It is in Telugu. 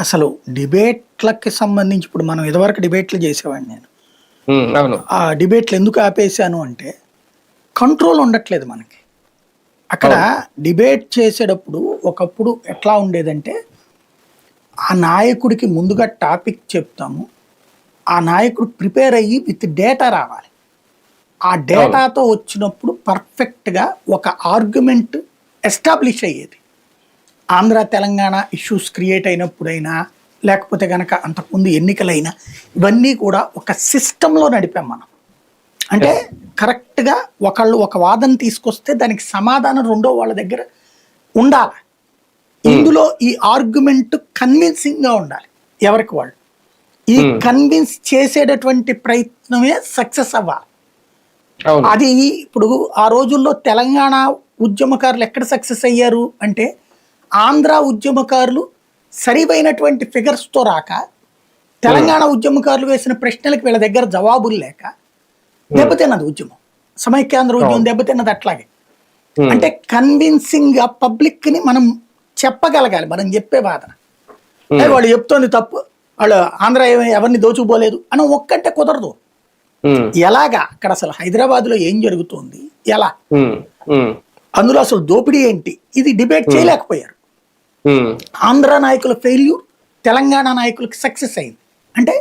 అసలు డిబేట్లకి సంబంధించి ఇప్పుడు మనం ఇదివరకు డిబేట్లు చేసేవాడిని నేను. ఆ డిబేట్లు ఎందుకు ఆపేశాను అంటే కంట్రోల్ ఉండట్లేదు మనకి. అక్కడ డిబేట్ చేసేటప్పుడు ఒకప్పుడు ఎట్లా ఉండేదంటే ఆ నాయకుడికి ముందుగా టాపిక్ చెప్తాము ఆ నాయకుడు ప్రిపేర్ అయ్యి విత్ డేటా రావాలి. ఆ డేటాతో వచ్చినప్పుడు పర్ఫెక్ట్గా ఒక ఆర్గ్యుమెంట్ ఎస్టాబ్లిష్ అయ్యేది. ఆంధ్ర తెలంగాణ ఇష్యూస్ క్రియేట్ అయినప్పుడైనా లేకపోతే కనుక అంతకుముందు ఎన్నికలైనా ఇవన్నీ కూడా ఒక సిస్టంలో నడిపాం మనం. అంటే కరెక్ట్గా ఒకళ్ళు ఒక వాదన తీసుకొస్తే దానికి సమాధానం రెండో వాళ్ళ దగ్గర ఉండాలి. ఇందులో ఈ ఆర్గ్యుమెంట్ కన్విన్సింగ్గా ఉండాలి ఎవరికి వాళ్ళు? ఈ కన్విన్స్ చేసేటటువంటి ప్రయత్నమే సక్సెస్ అవ్వాలి. అది ఇప్పుడు ఆ రోజుల్లో తెలంగాణ ఉద్యమకారులు ఎక్కడ సక్సెస్ అయ్యారు అంటే ఆంధ్ర ఉద్యమకారులు సరివైనటువంటి ఫిగర్స్తో రాక తెలంగాణ ఉద్యమకారులు వేసిన ప్రశ్నలకు వీళ్ళ దగ్గర జవాబులు లేక దెబ్బతిన్నది ఉద్యమం. సమైక్యాంధ్ర ఉద్యమం దెబ్బతిన్నది అట్లాగే. అంటే కన్విన్సింగ్గా పబ్లిక్ని మనం చెప్పగలగాలి మనం చెప్పే వాదన. ఏ వాళ్ళు చెప్తోంది తప్పు వాళ్ళు ఆంధ్ర ఎవరిని దోచుకుపోలేదు అని ఒక్కటే కుదరదు. ఎలాగా? అక్కడ అసలు హైదరాబాద్లో ఏం జరుగుతోంది? ఎలా? అందులో అసలు దోపిడీ ఏంటి? ఇది డిబేట్ చేయలేకపోయారు. ఆంధ్ర నాయకుల ఫెయిల్యూర్ తెలంగాణ నాయకులకి సక్సెస్ అయింది. అంటే